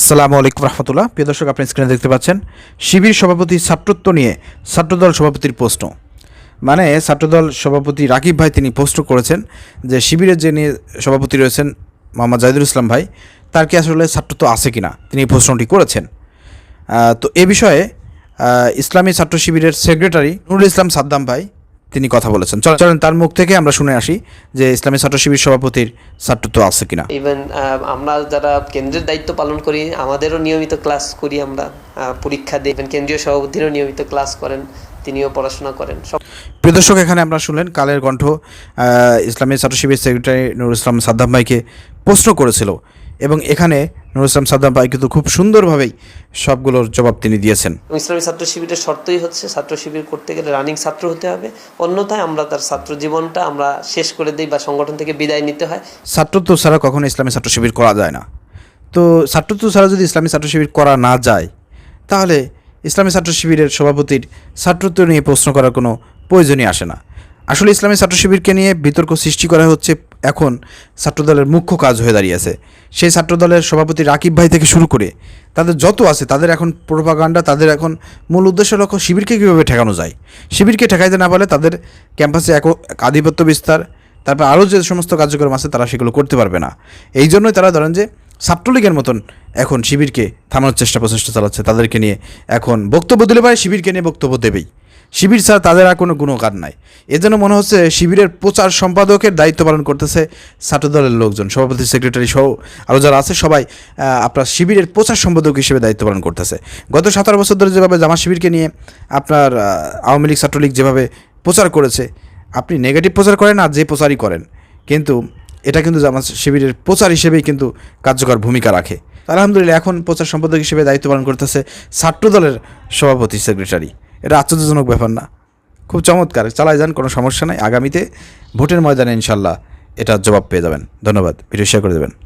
আসসালামু আলাইকুম রহমতুল্লাহ। প্রিয় দর্শক, আপনি স্ক্রিনে দেখতে পাচ্ছেন শিবির সভাপতি ছাত্রত্ব নিয়ে ছাত্রদল সভাপতির প্রশ্ন। মানে ছাত্রদল সভাপতি রাকিব ভাই তিনি পোস্ট করেছেন যে শিবিরের যে নিয়ে সভাপতি রয়েছেন মোহাম্মদ জাহিদুল ইসলাম ভাই, তার কি আসলে ছাত্রত্ব আছে কিনা? তিনি এই প্রশ্নটি করেছেন। তো এ বিষয়ে ইসলামী ছাত্র শিবিরের সেক্রেটারি নুরুল ইসলাম সাদ্দাম ভাই তিনি কথা বলেছেন। চল- চলেন তার মুখ থেকে আমরা শুনে আসি যে ইসলামী ছাত্র শিবির সভাপতির ছাত্রত্ব আছে কিনা। ইভেন আমরা যারা কেন্দ্রের দায়িত্ব পালন করি আমাদেরও নিয়মিত ক্লাস করি আমরা পরীক্ষা দিই ইভেন কেন্দ্রীয় সভাপতিরও নিয়মিত ক্লাস করেন তিনিও পড়াশোনা করেন। প্রিয় দর্শক এখানে আমরা শুনলেন কালের কণ্ঠ ইসলামী ছাত্র শিবির সেক্রেটারি নুরুল ইসলাম সাদ্দাম ভাইকে প্রশ্ন করেছিল। এবং এখানে নুরুল ইসলাম সাদ্দাম ভাই কিন্তু খুব সুন্দরভাবেই সবগুলোর জবাব তিনি দিয়েছেন। ইসলামী ছাত্র শিবিরের শর্তই হচ্ছে ছাত্র শিবির করতে গেলে রানিং ছাত্র হতে হবে। অন্যথায় আমরা তার ছাত্র জীবনটা আমরা শেষ করে দিই বা সংগঠন থেকে বিদায় নিতে হয়। ছাত্রত্ব ছাড়া কখনো ইসলামী ছাত্র শিবির করা যায় না। তো ছাত্রত্ব ছাড়া যদি ইসলামী ছাত্র শিবির করা না যায় তাহলে ইসলামী ছাত্র শিবিরের সভাপতির ছাত্রত্ব নিয়ে প্রশ্ন করার কোনো প্রয়োজনই আসে না। আসলে ইসলামী ছাত্র শিবিরকে নিয়ে বিতর্ক সৃষ্টি করা হচ্ছে এখন ছাত্রদলের মুখ্য কাজ হয়ে দাঁড়িয়েছে। সেই ছাত্রদলের সভাপতি রাকিব ভাই থেকে শুরু করে তাদের যত আছে, তাদের এখন প্রোপাগান্ডা তাদের এখন মূল উদ্দেশ্য লক্ষ্য শিবিরকে কীভাবে ঠেকানো যায়। শিবিরকে ঠেকাইতে না পারলে তাদের ক্যাম্পাসে এক আধিপত্য বিস্তার, তারপর আরও যে সমস্ত কার্যক্রম আছে তারা সেগুলো করতে পারবে না। এই জন্যই তারা ধরেন যে ছাত্রলীগের মতন এখন শিবিরকে থামানোর চেষ্টা, প্রচেষ্টা চালাচ্ছে। তাদেরকে নিয়ে এখন বক্তব্য দিলে পারে শিবিরকে নিয়ে বক্তব্য দেবেই। শিবির ছাড়া তাদের আর কোনো গুণকার নাই। এজন্য মনে হচ্ছে শিবিরের প্রচার সম্পাদকের দায়িত্ব পালন করতেছে ছাত্রদলের লোকজন। সভাপতি, সেক্রেটারি সহ আরও যারা আছে, সবাই আপনার শিবিরের প্রচার সম্পাদক হিসেবে দায়িত্ব পালন করতেছে। গত সতেরো বছর ধরে যেভাবে জামা শিবিরকে নিয়ে আপনার আওয়ামী লীগ, ছাত্রলীগ যেভাবে প্রচার করেছে, আপনি নেগেটিভ প্রচার করেন আর যে প্রচারই করেন, কিন্তু এটা কিন্তু জামাত শিবিরের প্রচার হিসেবেই কিন্তু কার্যকর ভূমিকা রাখে। আলহামদুলিল্লাহ, এখন প্রচার সম্পাদক হিসেবে দায়িত্ব পালন করতেছে ছাত্রদলের সভাপতি, সেক্রেটারি। এটা আশ্চর্যজনক ব্যাপার না। খুব চমৎকার, চালায় যান, কোনো সমস্যা নাই। আগামীতে ভোটের ময়দানে ইনশাল্লাহ এটা জবাব পেয়ে যাবেন। ধন্যবাদ, ভিডিও শেয়ার করে দেবেন।